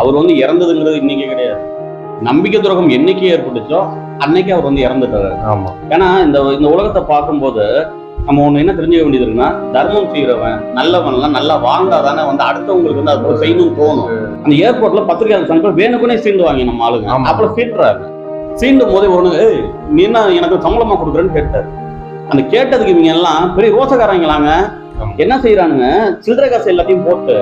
அவர் வந்து இறந்ததுங்கிறது இன்னைக்கு கிடையாது. நம்பிக்கை துரோகம் என்னைக்கு ஏற்பட்டுச்சோ அன்னைக்கு அவர் வந்து இறந்துட்டாரு. ஆமா. ஏன்னா இந்த இந்த உலகத்தை பார்க்கும்போது நம்ம ஒண்ணு என்ன தெரிஞ்சுக்க வேண்டியது இருக்குன்னா தர்மம் செய்யறவன் நல்லவன்லாம் நல்லா வாழ்ந்தாதானே வந்து அடுத்தவங்களுக்கு வந்து அது செய்யணும்னு தோணும். அந்த ஏர்போர்ட்ல பத்திரிகையாளர் சங்கம் வேணுக்குனே சீண்டுவாங்க நம்ம ஆளுங்க. அப்புறம் சீண்டுறாங்க சீண்டும் போதே ஒண்ணு நீ என்ன எனக்கு சம்பளமா கொடுக்குறேன்னு கேட்டாரு. அந்த கேட்டதுக்கு இவங்க எல்லாம் பெரிய ரோசக்காரங்களாங்க. என்ன செய்யறானுங்க சில்லறை காசு எல்லாத்தையும் போட்டு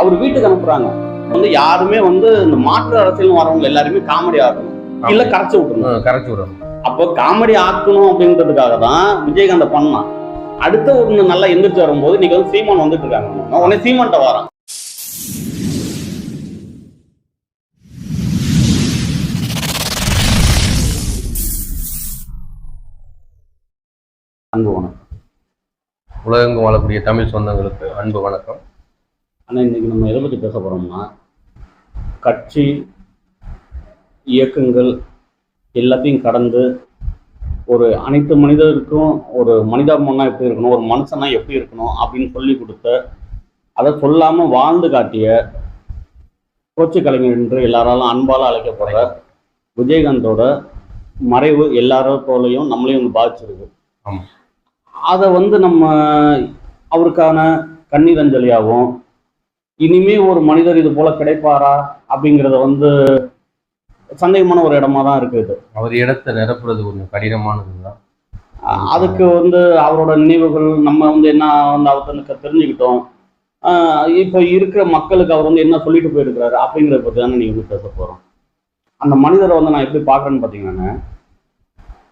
அவர் வீட்டுக்கு அனுப்புறாங்க. வந்து யாருமே வந்து இந்த மாற்று அரசியல் வரவங்க எல்லாருமே காமெடி ஆகணும் இல்ல கரைச்சு விட்டுருணும் கரைச்சி விடணும். அப்போ காமெடி ஆக்கணும் அப்படின்றதுக்காக தான் விஜயகாந்த பண்ணான் அடுத்த ஒண்ணு நல்லா எந்திரிச்சு வரும்போது இன்னைக்கு வந்து சீமான் வந்துட்டு இருக்காங்க. உடனே சீமான்ட்ட வரான். அன்பு வணக்கம். உலகெங்கும் வாழக்கூடிய தமிழ் சொந்தங்களுக்கு அன்பு வணக்கம். ஆனா இன்னைக்கு நம்ம எதை பத்தி பேச போறோம்னா கட்சி இயக்கங்கள் எல்லாத்தையும் கடந்து ஒரு அனைத்து மனிதருக்கும் ஒரு மனிதாபிமானா எப்படி இருக்கணும் ஒரு மனுஷனா எப்படி இருக்கணும் அப்படின்னு சொல்லி கொடுத்த அதை சொல்லாம வாழ்ந்து காட்டிய புரட்சி கலைஞர் என்று எல்லாராலும் அன்பால அழைக்கப்படுற விஜயகாந்தோட மறைவு எல்லாரோ போலையும் நம்மளையும் வந்து பாதிச்சிருக்கு. அதை வந்து நம்ம அவருக்கான கண்ணீர் அஞ்சலியாகவும் இனிமே ஒரு மனிதர் இது போல கிடைப்பாரா அப்படிங்கிறத வந்து சந்தேகமான ஒரு இடமா தான் இருக்குது அவர் இடத்தை நிரப்புறது கொஞ்சம் கடினமானதுதான். அஹ் அதுக்கு வந்து அவரோட நினைவுகள் நம்ம வந்து என்ன வந்து அவருக்கு தெரிஞ்சுக்கிட்டோம். இப்போ இருக்கிற மக்களுக்கு அவர் வந்து என்ன சொல்லிட்டு போயிருக்கிறாரு அப்படிங்கிறத பற்றி தானே நீங்கள் வந்து பேச போகிறோம் அந்த மனிதரை வந்து நான் எப்படி பார்க்குறேன்னு பார்த்தீங்கன்னா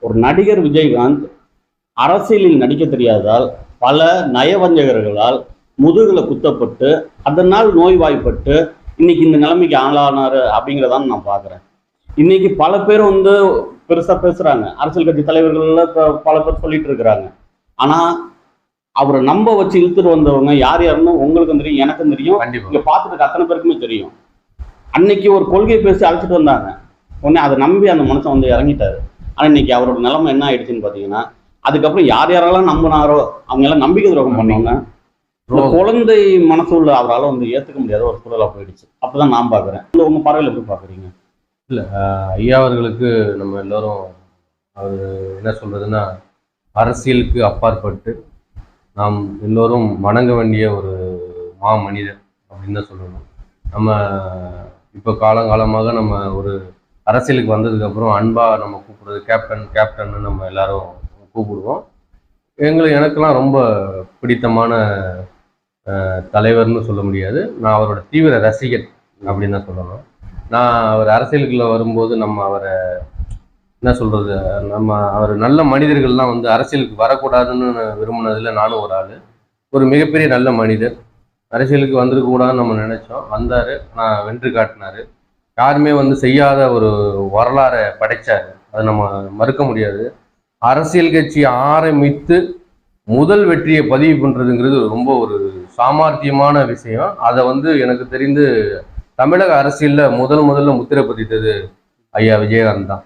ஒரு நடிகர் விஜயகாந்த் அரசியலில் நடிக்க தெரியாததால் பல நயவஞ்சகர்களால் முதுகுல குத்தப்பட்டு அதனால் நோய்வாய்ப்பட்டு இன்னைக்கு இந்த நிலைமைக்கு ஆளானாரு அப்படிங்கிறதான் நான் பார்க்குறேன். இன்னைக்கு பல பேர் வந்து பெருசா பேசுறாங்க. அரசியல் கட்சி தலைவர்கள்ல ப- பல பேர் சொல்லிட்டு இருக்கிறாங்க. ஆனா அவரை நம்ப வச்சு இழுத்துட்டு வந்தவங்க யார் யாருன்னு உங்களுக்கும் தெரியும் எனக்கும் தெரியும். இங்க பார்த்துட்டு அத்தனை பேருக்குமே தெரியும். அன்னைக்கு ஒரு கொள்கை பேசி அழைச்சிட்டு வந்தாங்க. உடனே அதை நம்பி அந்த மனுஷன் வந்து இறங்கிட்டாரு. ஆனா இன்னைக்கு அவரோட நிலைமை என்ன ஆயிடுச்சுன்னு பாத்தீங்கன்னா அதுக்கப்புறம் யார் யாரெல்லாம் நம்பினாரோ அவங்க எல்லாம் நம்பிக்கை துரோகம் துரோகம். குழந்தை மனசு உள்ள அவரால் வந்து ஏத்துக்க முடியாத ஒரு சூழலா போயிடுச்சு. அப்பதான் நான் பாக்குறேன். இந்த உங்க பார்வையில எப்படி பாக்குறீங்க? ஆஹ் ஐயா அவர்களுக்கு நம்ம எல்லாரும் அவர் என்ன சொல்றதுன்னா அரசியலுக்கு அப்பாற்பட்டு நாம் எல்லோரும் வணங்க வேண்டிய ஒரு மா மனிதர் அப்படின்னு தான் சொல்லணும். நம்ம இப்போ காலங்காலமாக நம்ம ஒரு அரசியலுக்கு வந்ததுக்கு அப்புறம் அன்பா நம்ம கூப்பிடுறது கேப்டன் கேப்டன் நம்ம எல்லாரும் கூப்பிடுவோம். எங்களுக்கு எனக்கெல்லாம் ரொம்ப பிடித்தமான தலைவர்னு சொல்ல முடியாது. நான் அவரோட தீவிர ரசிகன் அப்படின்னு தான் சொல்லணும். நான் அவர் அரசியலுக்குள்ள வரும்போது நம்ம அவரை என்ன சொல்கிறது நம்ம அவர் நல்ல மனிதர்கள்லாம் வந்து அரசியலுக்கு வரக்கூடாதுன்னு விரும்பினதில் நானும் ஒரு ஆள். ஒரு மிகப்பெரிய நல்ல மனிதர். அரசியலுக்கு வந்திருக்கக்கூடாதுன்னு நம்ம நினச்சோம். வந்தார். நான் வென்று காட்டினார். யாருமே வந்து செய்யாத ஒரு வரலாறை படைத்தார் அதை நம்ம மறுக்க முடியாது. அரசியல் கட்சி ஆரம்பித்து முதல் வெற்றியை பதிவு பண்ணுறதுங்கிறது ரொம்ப ஒரு சாமர்த்தியமான விஷயம். அதை வந்து எனக்கு தெரிந்து தமிழக அரசியல்ல முதல் முதல்ல முத்திரை பதித்தது ஐயா விஜயகாந்த் தான்.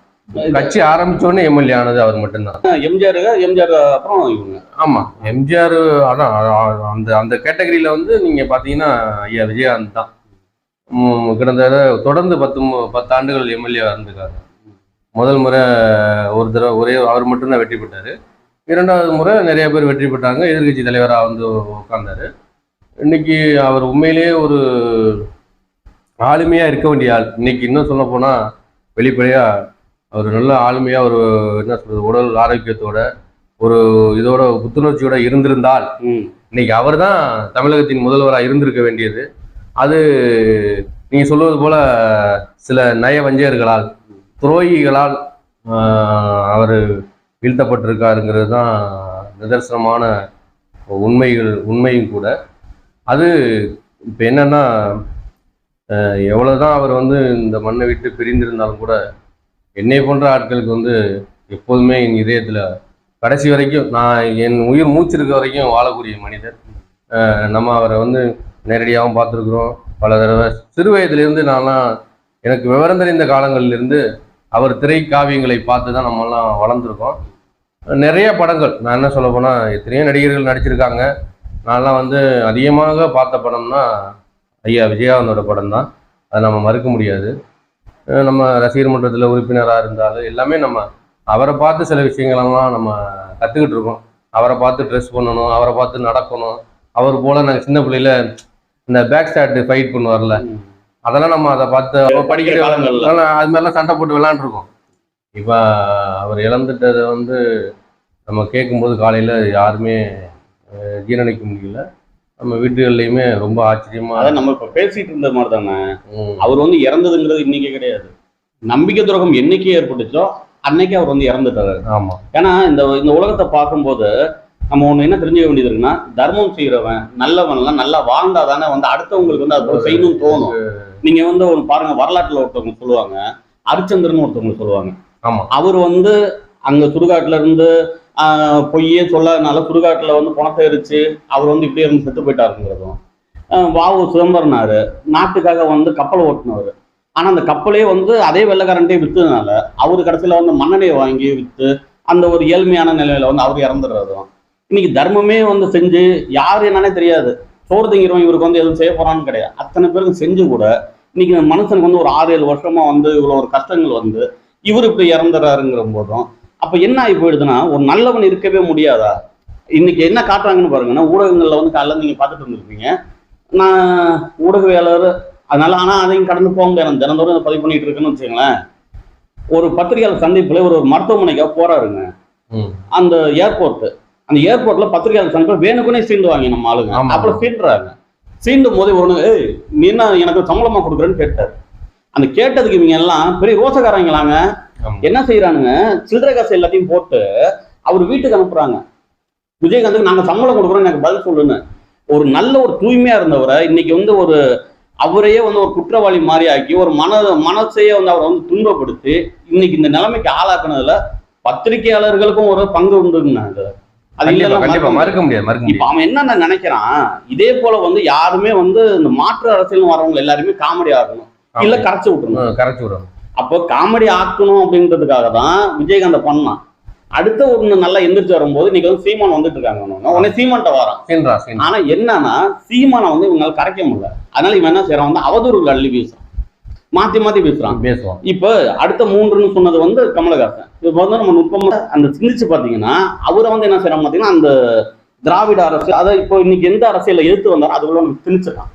கட்சி ஆரம்பிச்ச உடனே எம்எல்ஏ ஆனது அவர் மட்டும்தான். எம்ஜிஆர் எம்ஜிஆர் அப்புறம் இவங்க. ஆமா எம்ஜிஆர் அதான் அந்த அந்த கேட்டகரியில வந்து நீங்க பாத்தீங்கன்னா ஐயா விஜயகாந்த் தான். கிட்டத்தட்ட தொடர்ந்து பத்து பத்து ஆண்டுகள் எம்எல்ஏ இருந்திருக்காரு முதல் முறை ஒரு தடவை ஒரே அவர் மட்டும்தான் வெற்றி பெற்றாரு. இரண்டாவது முறை நிறைய பேர் வெற்றி பெற்றாங்க. எதிர்க்கட்சி தலைவராக வந்து உட்கார்ந்தாரு. இன்னைக்கு அவர் உண்மையிலேயே ஒரு ஆளுமையா இருக்க வேண்டிய ஆள். இன்னைக்கு இன்னும் சொல்ல போனா வெளிப்படையா அவர் நல்ல ஆளுமையா ஒரு என்ன சொல்றது உடல் ஆரோக்கியத்தோட ஒரு இதோட புத்துணர்ச்சியோட இருந்திருந்தால். இன்னைக்கு அவர் தான் தமிழகத்தின் முதல்வராக இருந்திருக்க வேண்டியது. அது நீங்க சொல்வது போல சில நய வஞ்சகர்களால் துரோகிகளால் அவர் வீழ்த்தப்பட்டிருக்காருங்கிறது தான் நிதர்சனமான உண்மைகள் உண்மையும் கூட. அது இப்போ என்னன்னா எவ்வளோதான் அவர் வந்து இந்த மண்ணை விட்டு பிரிந்திருந்தாலும் கூட என்னை போன்ற ஆட்களுக்கு வந்து எப்போதுமே என் இதயத்தில் கடைசி வரைக்கும் நான் என் உயிர் மூச்சு இருக்க வரைக்கும் வாழக்கூடிய மனிதர். நம்ம அவரை வந்து நேரடியாகவும் பார்த்துருக்குறோம். பல தடவை சிறு வயதிலிருந்து நான்லாம் எனக்கு விவரம் தெரிந்த காலங்களிலிருந்து அவர் திரை காவியங்களை பார்த்து தான் நம்மலாம் வளர்ந்துருக்கோம். நிறைய படங்கள் நான் என்ன சொல்ல போனால் எத்தனையோ நடிகர்கள் நடிச்சிருக்காங்க. நான்லாம் வந்து அதிகமாக பார்த்த படம்னா ஐயா விஜயகாந்தோட படம் தான் அதை நம்ம மறுக்க முடியாது. நம்ம ரசிகர் மன்றத்தில் உறுப்பினராக இருந்தாலும் எல்லாமே நம்ம அவரை பார்த்து சில விஷயங்களெல்லாம் நம்ம கற்றுக்கிட்டு இருக்கோம். அவரை பார்த்து ட்ரெஸ் பண்ணணும் அவரை பார்த்து நடக்கணும். அவர் போல நாங்கள் சின்ன பிள்ளையில இந்த பேக் ஸ்டாட் ஃபைட் பண்ணுவார்ல அதெல்லாம் நம்ம அதை பார்த்து படிக்கிற அது மாதிரிலாம் சண்டை போட்டு விளாண்டுருக்கோம் இப்போ அவர் இழந்துட்டதை வந்து நம்ம கேட்கும்போது காலையில் யாருமே ஜீரணிக்க முடியல. நம்ம வீட்டுகள்லையுமே ரொம்ப ஆச்சரியமா அதான் நம்ம இப்ப பேசிட்டு இருந்த மாதிரி தானே அவர் வந்து இறந்ததுங்கிறது இன்னைக்கு கிடையாது. நம்பிக்கை துரோகம் என்னைக்கு ஏற்பட்டுச்சோ அன்னைக்கு அவர் வந்து இறந்துட்டாரு. ஆமா. ஏன்னா இந்த இந்த உலகத்தை பார்க்கும்போது நம்ம ஒண்ணு என்ன தெரிஞ்சுக்க வேண்டியது இருக்குன்னா தர்மம் செய்யறவன் நல்லவன்லாம் நல்லா வாழ்ந்தா தானே வந்து அடுத்தவங்களுக்கு வந்து அது செய்யணும்னு தோணும். நீங்க வந்து ஒரு பாருங்க வரலாற்றுல ஒருத்தவங்க சொல்லுவாங்க அரிச்சந்திரன் ஒருத்தவங்க சொல்லுவாங்க. ஆமா. அவர் வந்து அங்க சுடுகாட்டுல இருந்து பொய்யே சொல்லாதனால சுடுகாட்டில் வந்து பணத்தை எரிச்சு அவர் வந்து இப்படியே இருந்து செத்து போயிட்டாருங்கிறதும் வாவு சிதம்பரனார் நாட்டுக்காக வந்து கப்பல் ஓட்டினார் ஆனால் அந்த கப்பலே வந்து அதே வெள்ளக்காரன்ட்டே விற்றதுனால அவர் கடைசியில் வந்து மண்ணெண்ணெயை வாங்கி விற்று அந்த ஒரு ஏழ்மையான நிலையில வந்து அவர் இறந்துடுறதும். இன்னைக்கு தர்மமே வந்து செஞ்சு யார் என்னன்னே தெரியாது. சோறு திங்கிறவன் இவருக்கு வந்து எதுவும் செய்ய போறான்னு கிடையாது. அத்தனை பேருக்கு செஞ்சு கூட இன்னைக்கு மனுஷனுக்கு வந்து ஒரு ஆறு ஏழு வருஷமா வந்து இவ்வளோ ஒரு கஷ்டங்கள் வந்து இவர் இப்படி இறந்துறாருங்கிற போதும் அப்ப என்ன ஆகி போயிடுதுன்னா ஒரு நல்லவன் இருக்கவே முடியாதா? இன்னைக்கு என்ன காட்டுறாங்கன்னு பாருங்கன்னா ஊடகங்கள்ல வந்து காலைல நீங்க பார்த்துட்டு இருந்திருப்பீங்க நான் ஊடகவியலாளர் அதனால ஆனா அதையும் கடந்து போக முடியாது. தினந்தோறும் இதை பதிவு பண்ணிட்டு இருக்குன்னு வச்சுங்களேன் ஒரு பத்திரிகையாளர் சந்திப்புல ஒரு ஒரு மருத்துவமனைக்காக போறாருங்க. அந்த ஏர்போர்ட் அந்த ஏர்போர்ட்ல பத்திரிகையாளர் சந்திப்பு வேணுக்குனே சீண்டுவாங்க நம்ம ஆளுங்க. அப்புறம் சீண்டுறாங்க. சீண்டும் போது ஒரு ஏய் நீ என்ன எனக்கு சம்பளமா கொடுக்குறேன்னு கேட்டார். அந்த கேட்டதுக்கு இவங்க எல்லாம் பெரிய ரோசக்காரங்களாங்க. என்ன செய்யறானுங்க சில்லறை காசு எல்லாத்தையும் போட்டு அவர் வீட்டுக்கு அனுப்புறாங்க. விஜயகாந்துக்கு நாங்க சம்பளம் கொடுக்குறோம் எனக்கு பதில் சொல்லுன்னு. ஒரு நல்ல ஒரு தூய்மையா இருந்தவரை இன்னைக்கு வந்து ஒரு அவரையே வந்து ஒரு குற்றவாளி மாதிரி ஆக்கி ஒரு மன மனசையே வந்து அவரை வந்து துன்பப்படுத்தி இன்னைக்கு இந்த நிலைமைக்கு ஆளாக்குனதுல பத்திரிகையாளர்களுக்கும் ஒரு பங்கு உண்டுங்க அது. மறுக்க முடியாது. மறுக்க இப்ப அவன் என்ன நினைக்கிறான்? இதே போல வந்து யாருமே வந்து இந்த மாற்று அரசியல் வரவங்க எல்லாருமே காமெடி ஆகணும். இல்ல கரைச்சு விட்டுருணும் ம், கரைச்சு விடணும். அப்போ காமெடி ஆக்கணும் அப்படின்றதுக்காக தான் விஜயகாந்த பண்ணான். அடுத்த ஒண்ணு நல்லா எந்திரிச்சு வரும்போது இன்னைக்கு வந்து சீமான் வந்துட்டு இருக்காங்க உடனே சீமான்ட்ட வரான். ஆனா என்னன்னா சீமானை வந்து இவங்களால கரைக்க முடியல. அதனால இவன் என்ன செய்யறான் வந்து அவதூறுகள் அள்ளி வீசுறான். மாத்தி மாத்தி பேசுறான் பேசுவோம் இப்ப அடுத்த மூன்றுன்னு சொன்னது வந்து கமலஹாசன். இப்ப வந்து நம்ம நுட்பமா அந்த சிந்திச்சு பாத்தீங்கன்னா அவரை வந்து என்ன செய்யறாங்க பாத்தீங்கன்னா அந்த திராவிட அரசு அதை இப்போ இன்னைக்கு எந்த அரசியல எதிர்த்து வந்தாரோ அதுக்குள்ள நம்ம திணிச்சிடலாம்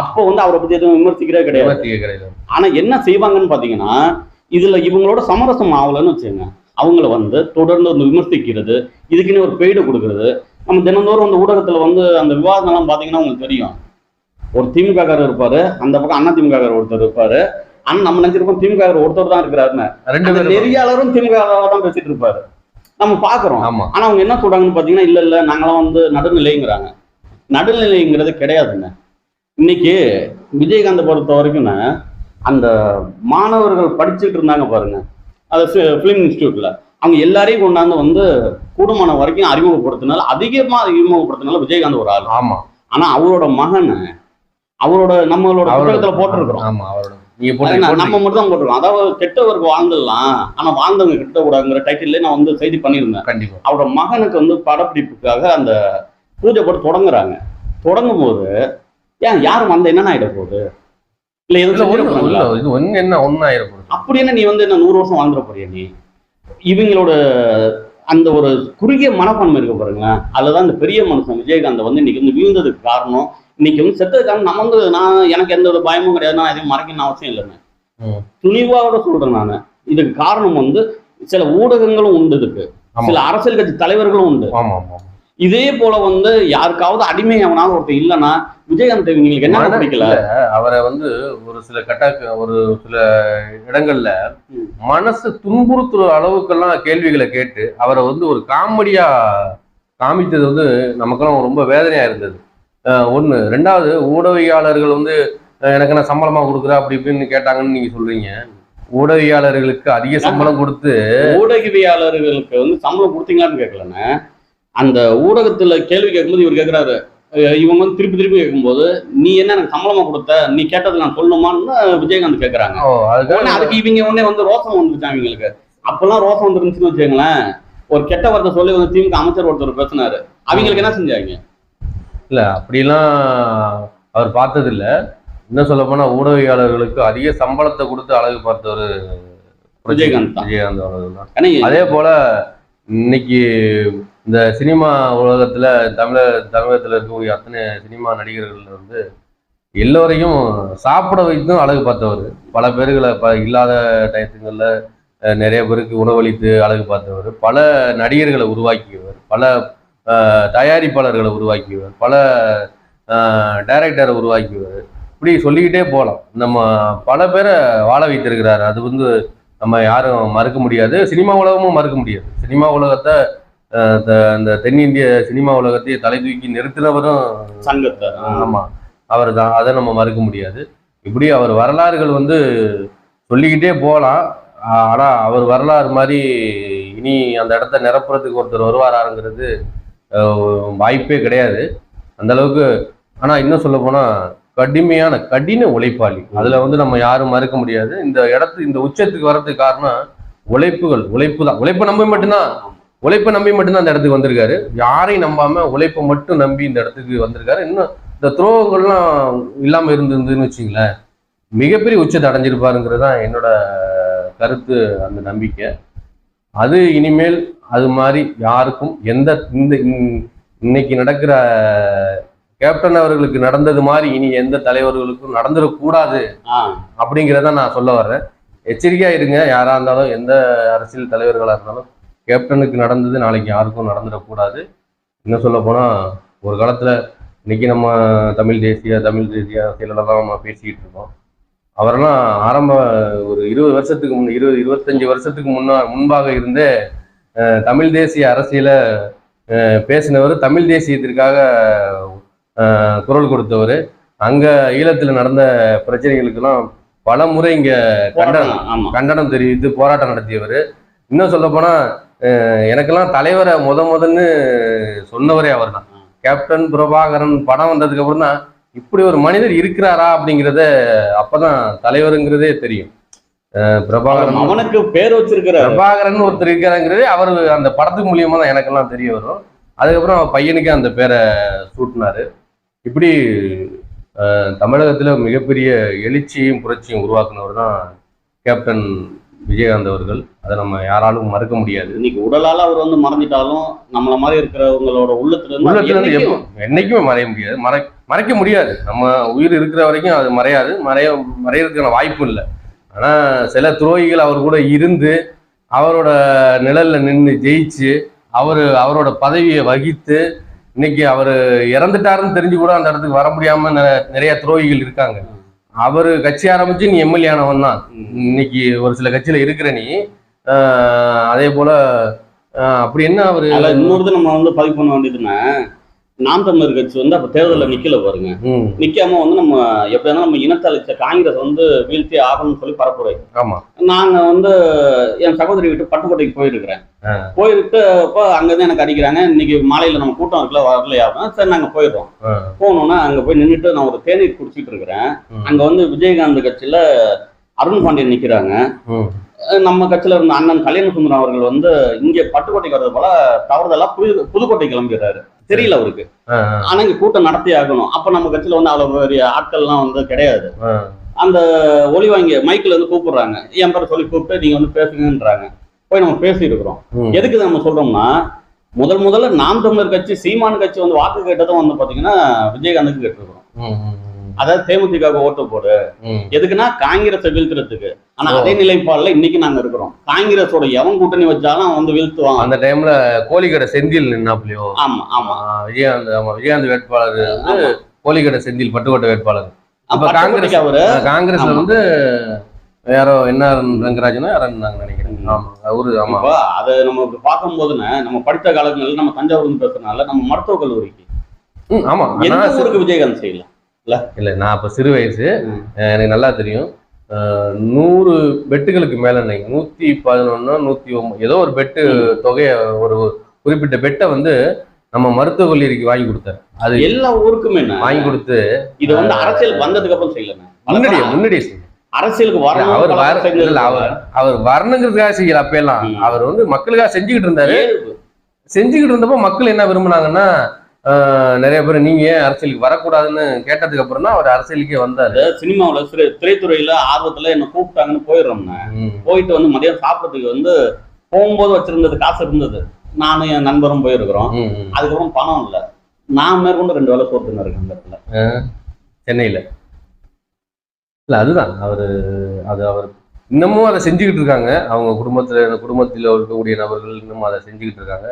அப்போ வந்து அவரை பத்தி எதுவும் விமர்சிக்கிறே கிடையாது. ஆனா என்ன செய்வாங்கன்னு பாத்தீங்கன்னா இதுல இவங்களோட சமரசம் ஆகலைன்னு வச்சுங்க அவங்கள வந்து தொடர்ந்து வந்து விமர்சிக்கிறது இதுக்குன்னு ஒரு பெய்டு கொடுக்கறது. நம்ம தினந்தோறும் அந்த ஊடகத்துல வந்து அந்த விவாதங்கள்லாம் பாத்தீங்கன்னா உங்களுக்கு தெரியும். ஒரு திமுக காரர் இருப்பாரு அந்த பக்கம் அண்ணா திமுக காரர் ஒருத்தர் இருப்பாரு. ஆனா நம்ம நினைச்சிருப்போம் திமுக ஒருத்தர் தான் இருக்கிறாருன்னு. ரெண்டு நெறியாளரும் திமுக தான் பேசிட்டு இருப்பாரு. நம்ம பாக்குறோம் ஆனா அவங்க என்ன சொல்றாங்கன்னு பாத்தீங்கன்னா இல்ல இல்ல நாங்களாம் வந்து நடுநிலைங்கிறாங்க. நடுநிலைங்கிறது கிடையாதுங்க. இன்னைக்கு விஜயகாந்த் பொறுத்த வரைக்கும் அந்த மாணவர்கள் படிச்சுட்டு இருந்தாங்க பாருங்க. அது ஃபிலிம் இன்ஸ்டியூட்ல அவங்க எல்லாரையும் கொண்டாந்து வந்து கூடுமானம் வரைக்கும் அறிமுகப்படுத்தினால அதிகமா அறிமுகப்படுத்தினால விஜயகாந்த் ஒரு ஆள். ஆமா. ஆனா அவரோட மகன் அவரோட நம்மளோட புத்தகத்துல போட்டிருக்கிறோம். ஆமா அவரோட நீங்க போட்டு நம்ம மட்டும் தான் அதாவது கெட்டவருக்கு வாழ்ந்துடலாம் ஆனா வாழ்ந்தவங்க கிட்ட கூடாதுங்கிற டைட்டில்ல நான் வந்து செய்தி பண்ணியிருந்தேன். கண்டிப்பா. அவரோட மகனுக்கு வந்து படப்பிடிப்புக்காக அந்த பூஜை போட்டு தொடங்குறாங்க. தொடங்கும் போது ஏன் யாரும் வந்த என்ன ஆயிட போகுது? இல்ல போறாங்களா? இது என்ன ஒன்னாயிரம் போகுது? அப்படி என்ன நீ வந்து என்ன நூறு வருஷம் வாழ்ந்துட போறியா நீ? இவங்களோட அந்த ஒரு குறுகிய மனப்பான்மை இருக்கு பாருங்களேன். அதுலதான் இந்த பெரிய மனுஷன் விஜயகாந்த் வந்து இன்னைக்கு வந்து வீழ்ந்ததுக்கு காரணம் இன்னைக்கு வந்து செத்ததுக்கு காரணம் நம்ம வந்து நான் எனக்கு எந்த ஒரு பயமும் கிடையாது. நான் எதையும் மறைக்கணும்னு அவசியம் இல்லைங்க ம். துணிவாவோட சொல்றேன் நான். இதுக்கு காரணம் வந்து சில ஊடகங்களும் உண்டு இதுக்கு. சில அரசியல் கட்சி தலைவர்களும் உண்டு. இதே போல வந்து யாருக்காவது அடிமை அவனாவது ஒருத்தர் இல்லைன்னா விஜயகாந்த் இவங்களுக்கு என்ன பிடிக்கல? அவரை வந்து ஒரு சில கட்ட ஒரு சில இடங்கள்ல. மனசு துன்புறுத்துற அளவுக்கெல்லாம் கேள்விகளை கேட்டு அவரை வந்து ஒரு காமெடியா காமித்தது வந்து நமக்கெல்லாம் ரொம்ப வேதனையா இருந்தது. ஒண்ணு. ரெண்டாவது ஊடகவியாளர்கள் வந்து எனக்கு நான் சம்பளமா கொடுக்குறேன் அப்படி இப்படின்னு கேட்டாங்கன்னு நீங்க சொல்றீங்க. ஊடகவியாளர்களுக்கு அதிக சம்பளம் கொடுத்து ஊடகவியாளர்களுக்கு வந்து சம்பளம் கொடுத்தீங்களான்னு கேட்கலன்னு அந்த ஊடகத்துல கேள்வி கேட்கும்போது இவர் கேட்கிறாரு இவங்க வந்து திருப்பி திருப்பி கேட்கும்போது நீ என்ன எனக்கு சம்பளமா கொடுத்த? நீ கேட்டது நான் சொல்லணுமான்னு விஜயகாந்த் கேட்கறாங்க அதுக்கு இவங்க உடனே வந்து ரோசம் வந்துருச்சாங்க இவங்களுக்கு அப்பெல்லாம் ரோசம் வந்துருந்துச்சுன்னு வச்சுக்கோங்களேன். ஒரு கெட்ட வார்த்தை சொல்லி வந்து திமுக அமைச்சர் ஒருத்தர் பேசினாரு. அவங்களுக்கு என்ன செஞ்சாங்க? இல்ல அப்படிலாம் அவர் பார்த்தது இல்ல இன்னும் சொல்ல போனா ஊடகவியாளர்களுக்கு அதிக சம்பளத்தை கொடுத்து அழகு பார்த்தவர் விஜயகாந்த். விஜயகாந்த் அவர்கள் தான். அதே போல இன்னைக்கு இந்த சினிமா உலகத்துல தமிழ தமிழகத்துல இருக்கக்கூடிய அத்தனை சினிமா நடிகர்கள் வந்து எல்லோரையும் சாப்பிட வைத்தும் அழகு பார்த்தவர். பல பேர்களை ப இல்லாத டயத்துங்களில் நிறைய பேருக்கு உணவளித்து அழகு பார்த்தவர். பல நடிகர்களை உருவாக்கியவர். பல தயாரிப்பாளர்களை உருவாக்கியவர் பல டைரக்டரை உருவாக்கியவர். இப்படி சொல்லிக்கிட்டே போகலாம் நம்ம பல பேரை வாழ வைத்திருக்கிறாரு. அது வந்து நம்ம யாரும் மறுக்க முடியாது. சினிமா உலகமும் மறுக்க முடியாது. சினிமா உலகத்தை இந்த தென்னிந்திய சினிமா உலகத்தையே தலை தூக்கி நிறுத்தினவரும் சங்கத்தை ஆ. ஆமா அவர் தான் அதை நம்ம மறுக்க முடியாது. இப்படி அவர் வரலாறுகள் வந்து சொல்லிக்கிட்டே போகலாம் ஆனா அவர் வரலாறு மாதிரி இனி அந்த இடத்த நிரப்புறதுக்கு ஒருத்தர் வருவாராங்கிறது அஹ், வாய்ப்பே கிடையாது. அந்த அளவுக்கு ஆனால் இன்னும் சொல்ல போனால் கடுமையான கடின உழைப்பாளி. அதில் வந்து நம்ம யாரும் மறுக்க முடியாது. இந்த இடத்து இந்த உச்சத்துக்கு வர்றதுக்கு காரணம் உழைப்புகள் உழைப்பு தான். உழைப்பை நம்பி மட்டும்தான் உழைப்பை நம்பி மட்டும்தான் அந்த இடத்துக்கு வந்திருக்காரு. யாரையும் நம்பாம உழைப்பை மட்டும் நம்பி இந்த இடத்துக்கு வந்திருக்காரு. இன்னும் இந்த துரோகங்கள்லாம் இல்லாமல் இருந்திருந்துன்னு வச்சுங்களேன் மிகப்பெரிய உச்சத்தை அடைஞ்சிருப்பாருங்கிறது தான் என்னோட கருத்து அந்த நம்பிக்கை. அது இனிமேல் அது மாதிரி யாருக்கும் எந்த இந்த இன்- இன்னைக்கு நடக்கிற கேப்டன் அவர்களுக்கு நடந்தது மாதிரி இனி எந்த தலைவர்களுக்கும் நடந்துடக்கூடாது. அப்படிங்கிறத நான் சொல்ல வர்றேன். எச்சரிக்கையா இருங்க. யாரா இருந்தாலும் எந்த அரசியல் தலைவர்களா இருந்தாலும் கேப்டனுக்கு நடந்தது நாளைக்கு யாருக்கும் நடந்துடக்கூடாது இன்னும் சொல்ல போனா ஒரு காலத்துல இன்னைக்கு நம்ம தமிழ் தேசிய தமிழ் தேசிய அரசியலில் தான் நம்ம பேசிக்கிட்டு இருக்கோம். அவரெல்லாம் ஆரம்ப ஒரு இருபது வருஷத்துக்கு முன் இருபது இருபத்தஞ்சு வருஷத்துக்கு முன்னா முன்பாக இருந்தே தமிழ் தேசிய அரசியல பேசினவர் தமிழ் தேசியத்திற்காக குரல் கொடுத்தவர். அங்க ஈழத்துல நடந்த பிரச்சனைகளுக்கெல்லாம் பல முறை இங்க கண்டனம் கண்டனம் தெரிவித்து போராட்டம் நடத்தியவர். இன்னும் சொல்ல போனா எனக்கெல்லாம் தலைவரை முத முதன்னு சொன்னவரே அவர் தான் கேப்டன் பிரபாகரன் படம் வந்ததுக்கு அப்புறம் தான் இப்படி ஒரு மனிதர் இருக்கிறாரா அப்படிங்கிறத அப்பதான் தலைவருங்கிறதே தெரியும். பிரபாகரன் அவனுக்கு பேர் வச்சிருக்கிற பிரபாகரன் ஒருத்தர் இருக்கிறாங்கிறதே அவர் அந்த படத்துக்கு மூலியமா தான் எனக்கெல்லாம் தெரிய வரும். அதுக்கப்புறம் அவர் பையனுக்கு அந்த பேரை சூட்டினாரு. இப்படி தமிழகத்துல மிகப்பெரிய எழுச்சியும் புரட்சியும் உருவாக்குனவர் தான் கேப்டன் விஜயகாந்த் அவர்கள். அதை நம்ம யாராலும் மறுக்க முடியாது. இன்னைக்கு உடலால அவர் வந்து மறைஞ்சிட்டாலும் நம்மள மாதிரி இருக்கிறவங்களோட உள்ளத்துல உள்ளத்துல இருந்து என்னைக்கும் எப்போ என்னைக்குமே மறைய முடியாது. மறை மறைக்க முடியாது. நம்ம உயிர் இருக்கிற வரைக்கும் அது மறையாது. மறைய மறையறதுக்கான வாய்ப்பு இல்லை. ஆனால் சில துரோகிகள் அவர் கூட இருந்து அவரோட நிழலில் நின்று ஜெயிச்சு அவர் அவரோட பதவியை வகித்து இன்னைக்கு அவர் இறந்துட்டாருன்னு தெரிஞ்சு கூட அந்த இடத்துக்கு வர முடியாம நிறைய துரோகிகள் இருக்காங்க. அவர் கட்சி ஆரம்பிச்சு நீ எம்எல்ஏ ஆனவன் தான். இன்னைக்கு ஒரு சில கட்சியில இருக்கிற நீ அதே போல அப்படி என்ன அவர் அதுல இன்னொரு நம்ம வந்து பதிவு பண்ண வேண்டியதுன்னா நாம் தமிழர் கட்சி வந்து அப்ப தேர்தலில் நிக்கல பாருங்க. நிக்காம வந்து நம்ம எப்படின்னா நம்ம இனத்தளிச்ச காங்கிரஸ் வந்து வீழ்த்தி ஆகணும்னு சொல்லி பரப்புரை. நாங்க வந்து என் சகோதரி வீட்டு பட்டுக்கோட்டைக்கு போயிருக்கிறேன். போயிட்டு அப்போ அங்கதான் எனக்கு அடிக்கிறாங்க. இன்னைக்கு மாலையில நம்ம கூட்டம் இருக்குல்ல வரலையா சரி நாங்க போயிடுறோம். போனோம்னா அங்க போய் நின்றுட்டு நான் ஒரு தேநீர் குடிச்சிட்டு இருக்கிறேன். அங்க வந்து விஜயகாந்த் கட்சியில அருண் பாண்டியன் நிக்கிறாங்க. நம்ம கட்சியில இருந்த அண்ணன் கல்யாண சுந்தரம் அவர்கள் வந்து இங்க பட்டுக்கோட்டைக்கு வர்றது போல தவறுதலா புது புதுக்கோட்டை கிளம்பிடுறாரு. தெரியல அவருக்கு. ஆனா இங்க கூட்டம் நடத்தி ஆகணும். அப்ப நம்ம கட்சியில வந்து அவ்வளவு பெரிய ஆட்கள்லாம் வந்து கிடையாது. அந்த ஒளி வாங்கி மைக்ல இருந்து கூப்பிடுறாங்க. என் பேரை சொல்லி கூப்பிட்டு நீங்க வந்து பேசுங்கன்றாங்க. போய் நம்ம பேசியிருக்கிறோம். எதுக்கு நம்ம சொல்றோம்னா முதல் முதல்ல நாம் தமிழர் கட்சி சீமான் கட்சி வந்து வாக்கு கேட்டதும் வந்து பாத்தீங்கன்னா விஜயகாந்துக்கு கேட்டிருக்கிறோம். அதாவது தேமுதிக ஓட்டு போடு. எதுக்குன்னா காங்கிரஸை வீழ்த்துறதுக்கு. ஆனா. அதே நிலைப்பாடுல இன்னைக்கு நாங்க இருக்கிறோம். காங்கிரஸோட எவன் கூட்டணி வச்சாலும் அவன் வந்து வீழ்த்துவான். அந்த டைம்ல கோழிக்கடை செந்தில் நின்னாப்லையோ ஆமா ஆமா. விஜயகாந்த் ஆமா விஜயகாந்த் வேட்பாளர் வந்து. கோழிக்கடை செந்தில் பட்டுக்கோட்டை வேட்பாளர். அப்ப பட்டுக்கோட்டைக்கு அவரு. காங்கிரஸ்ல ஆமா. வந்து யாரோ என்ன ரங்கராஜனா யாரோ இருந்தாங்க நினைக்கிறேன். ஆமா அவரு ஆமா. அதை நம்ம இப்படி பார்க்கும் போதுன்னு நம்ம படித்த காலங்கள்ல நம்ம தஞ்சாவூர்னு பேசுறதுனால நம்ம மருத்துவக் கல்லூரிக்கு. ஆமா. எந்த ஊருக்கு விஜயகாந்த் செய்யலாம் இல்ல? நான் அப்ப சிறு வயசு. எனக்கு நல்லா தெரியும். நூறு பெட்டுகளுக்கு மேல நினைக்கிறேன் நூத்தி பதினொன்னு நூத்தி ஒன்பது ஏதோ ஒரு பெட்டு தொகையை ஒரு குறிப்பிட்ட பெட்டை வந்து நம்ம மருத்துவக் கல்லூரிக்கு வாங்கி கொடுத்தாரு. அது எல்லா ஊருக்குமே வாங்கி கொடுத்து இது வந்து அரசியல் வந்ததுக்கு அப்புறம் செய்யலண்ணே. முன்னாடியே முன்னாடியே. அரசியலுக்கு அவர் வர இல்ல அவர் அவர் வரணுங்கிறதுக்காக செய்யல அப்பெல்லாம். அவர் வந்து மக்களுக்காக செஞ்சுக்கிட்டு இருந்தாரு. செஞ்சுக்கிட்டு இருந்தப்போ மக்கள் என்ன விரும்புனாங்கன்னா நிறைய பேர் நீங்க ஏன் அரசியலுக்கு வரக்கூடாதுன்னு கேட்டதுக்கு அப்புறம் தான் அவர் அரசியலுக்கே வந்தாரு. சினிமாவுல சிறு திரைத்துறையில ஆர்வத்துல என்ன கூப்பிட்டாங்கன்னு போயிடுறோம்னா. போயிட்டு வந்து மதியம் சாப்பிட்றதுக்கு வந்து போகும்போது வச்சிருந்தது காசு இருந்தது. நானும் என் நண்பரும் போயிருக்கிறோம். அதுக்கப்புறம் பணம் இல்லை. நான் மேற்கொண்டு ரெண்டு வேலை சோத்துன்னு இருக்கேன் இந்த இடத்துல. சென்னையில. இல்ல அதுதான். அவரு அது அவர் இன்னமும் அதை செஞ்சுக்கிட்டு இருக்காங்க. அவங்க குடும்பத்துல குடும்பத்தில் இருக்கக்கூடிய நபர்கள் இன்னமும் அதை செஞ்சுக்கிட்டு இருக்காங்க.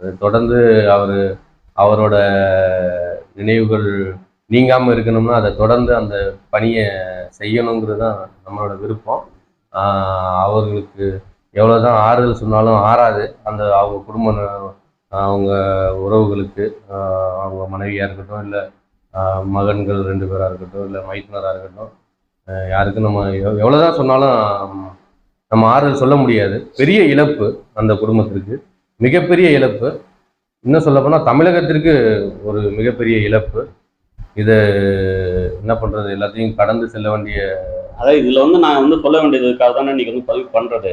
அது தொடர்ந்து அவர் அவரோட நினைவுகள் நீங்காமல் இருக்கணும்னா அதை தொடர்ந்து அந்த பணியை செய்யணுங்கிறது தான் நம்மளோட விருப்பம். அவர்களுக்கு அவர்களுக்கு எவ்வளவுதான் ஆறுதல் சொன்னாலும் ஆறாது. அந்த அவங்க குடும்ப அவங்க உறவுகளுக்கு அவங்க மனைவியாக இருக்கட்டும் இல்லை மகன்கள் ரெண்டு பேராக இருக்கட்டும் இல்லை மைத்துனராக இருக்கட்டும் யாருக்கும் நம்ம எவ்வளோ தான் சொன்னாலும் நம்ம ஆறுதல் சொல்ல முடியாது. பெரிய இழப்பு அந்த குடும்பத்திற்கு. மிகப்பெரிய இழப்பு. இன்னும் சொல்ல போனால் தமிழகத்திற்கு ஒரு மிகப்பெரிய இழப்பு. இது என்ன பண்றது? எல்லாத்தையும் கடந்து செல்ல வேண்டிய அதாவது இதுல வந்து நான் வந்து சொல்ல வேண்டியதுக்காக தானே இன்னைக்கு வந்து பதிவு பண்றது.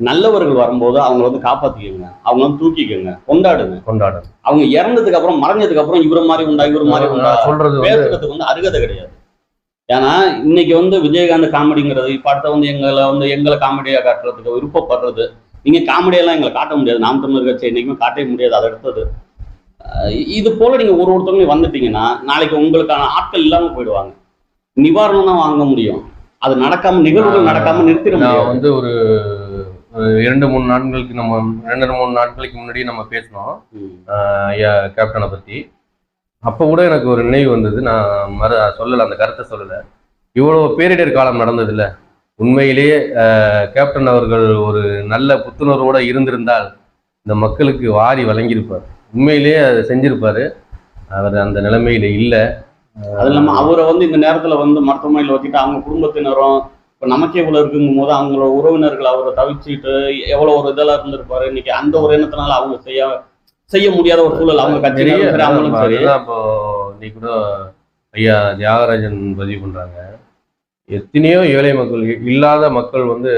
நல்லவர்கள் வரும்போது அவங்கள வந்து காப்பாத்திக்கோங்க. அவங்க வந்து தூக்கிக்கோங்க. கொண்டாடுங்க. கொண்டாடம் அவங்க இறந்ததுக்கு அப்புறம் மறைஞ்சதுக்கு அப்புறம் இவர மாதிரி உண்டா இவர மாதிரி உண்டா? சொல்றது வந்து பேசுறதுக்கு வந்து அருகதை கிடையாது. ஏன்னா இன்னைக்கு வந்து விஜயகாந்த் காமெடிங்கிறது இப்ப அடுத்த வந்து எங்களை வந்து எங்களை காமெடியா காட்டுறதுக்கு விருப்பப்படுறது நீங்க காமெடியெல்லாம் எங்களை காட்ட முடியாது. நாம் தமிழர் கட்சி என்னைக்குமே காட்டவே முடியாது. அதை அடுத்தது இது போல நீங்க ஒரு ஒருத்தவங்க வந்துட்டீங்கன்னா நாளைக்கு உங்களுக்கான ஆட்கள் இல்லாம போயிடுவாங்க. நிவாரணம் தான் வாங்க முடியும். அது நடக்காம நிகழ்வுகள் நடக்காம நிறுத்திட நான் வந்து ஒரு இரண்டு மூணு நாட்களுக்கு நம்ம ரெண்டு மூணு நாட்களுக்கு முன்னாடி நம்ம பேசினோம். ஐயா கேப்டனை பற்றி அப்போ கூட எனக்கு ஒரு நினைவு வந்தது. நான் மறு சொல்லலை அந்த கருத்தை சொல்லலை. இவ்வளோ பேரிடர் காலம் நடந்ததில்ல உண்மையிலேயே கேப்டன் அவர்கள் ஒரு நல்ல புத்துணர்வோட இருந்திருந்தால் இந்த மக்களுக்கு வாரி வழங்கியிருப்பார். உண்மையிலேயே அதை செஞ்சிருப்பாரு. அவர் அந்த நிலைமையில இல்லை. அது இல்லாம அவரை வந்து இந்த நேரத்துல வந்து மருத்துவமனையில வச்சுட்டு அவங்க குடும்பத்தினரும் இப்ப நமக்கே இவ்வளவு இருக்குங்கும் போது அவங்களோட உறவினர்கள் அவரை தவிச்சிட்டு எவ்வளவு ஒரு இதெல்லாம் இருந்திருப்பாரு. இன்னைக்கு அந்த ஒரு எண்ணத்தினால அவங்க செய்ய செய்ய முடியாத ஒரு சூழல் அவங்க கட்சியிலும் சரி அவங்களும் சரி. இப்போ நீ கூட ஐயா தியாகராஜன் பதிவு பண்றாங்க. எத்தனையோ ஏழை மக்கள் இல்லாத மக்கள் வந்து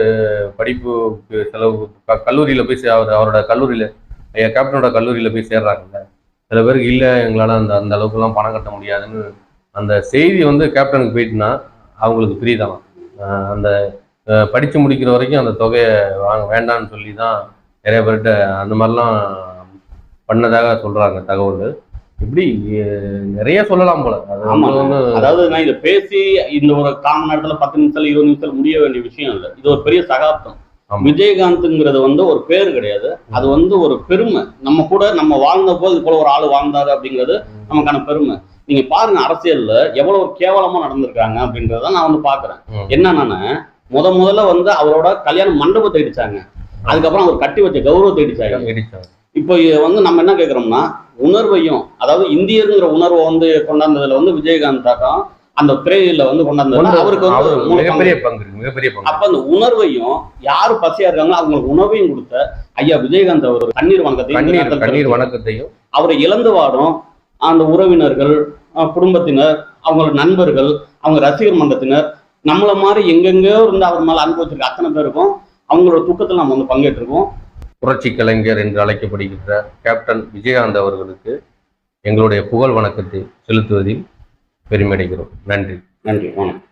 படிப்புக்கு செலவு க- போய் சே- அவர் அவரோட கல்லூரியில் ஐயா கேப்டனோட கல்லூரியில் போய் சேர்றாங்கல்ல. சில பேருக்கு இல்லை எங்களால் அந்த அந்த அளவுக்குலாம் பணம் கட்ட முடியாதுன்னு அந்த செய்தி வந்து கேப்டனுக்கு போயிட்டுனா அவங்களுக்கு பிரியுதாம்? அந்த படித்து முடிக்கிற வரைக்கும் அந்த தொகையை வாங்க வேண்டாம்னு சொல்லி தான் நிறைய பேர்கிட்ட அந்த மாதிரிலாம் பண்ணதாக சொல்கிறாங்க தகவல்கள். இப்படி அஹ், நிறைய சொல்லலாம் போல. அதாவது நான் இதை பேசி இந்த ஒரு காமன் நேரத்துல பத்து நிமிஷம் இருபது நிமிஷம் முடிய வேண்டிய விஷயம் இல்லை. இது ஒரு பெரிய சகாப்தம். விஜயகாந்த்ங்கிறது வந்து ஒரு பேர் கிடையாது. அது வந்து ஒரு பெருமை. நம்ம கூட நம்ம வாழ்ந்த போது இது போல ஒரு ஆள் வாழ்ந்தாரு அப்படிங்கிறது நமக்கான பெருமை. நீங்க பாருங்க அரசியல்ல எவ்வளவு கேவலமா நடந்திருக்காங்க அப்படின்றத நான் வந்து பாக்குறேன். என்னன்னா முத முதல்ல வந்து அவரோட கல்யாண மண்டபத்தை இடிச்சாங்க. அதுக்கப்புறம் அவர் கட்டி வச்ச கௌரவத்தை இடிச்சாங்க. இப்போ வந்து நம்ம என்ன கேட்குறோம்னா உணர்வையும் அதாவது இந்தியருங்கிற உணர்வை வந்து கொண்டாந்ததுல வந்து விஜயகாந்த் தாக்கம் அந்த திரையில வந்து கொண்டாந்ததுல ஒன்று, அவருக்கு வந்து மிகப்பெரிய பங்கு. மிகப்பெரிய பங்கு அப்ப அந்த உணர்வையும் யாரு பசியா இருக்காங்களோ அவங்களுக்கு உணவையும் கொடுத்த ஐயா விஜயகாந்த் அவர் கண்ணீர் வணக்கத்தையும் கண்ணீர். வணக்கத்தையும் அவரை இழந்து வாடும் அந்த உறவினர்கள் குடும்பத்தினர் அவங்களோட நண்பர்கள் அவங்க ரசிகர் மன்றத்தினர் நம்மள மாதிரி எங்கெங்கயோ இருந்து அவர் மேல அன்பு வச்சிருக்க அத்தனை பேருக்கும் அவங்களோட துக்கத்தில் நம்ம வந்து பங்கேற்றிருக்கோம் புரட்சி கலைஞர் என்று அழைக்கப்படுகின்ற கேப்டன் விஜயகாந்த் அவர்களுக்கு எங்களுடைய புகழ் வணக்கத்தை செலுத்துவதில் பெருமையடைகிறோம். நன்றி. நன்றி. வணக்கம்.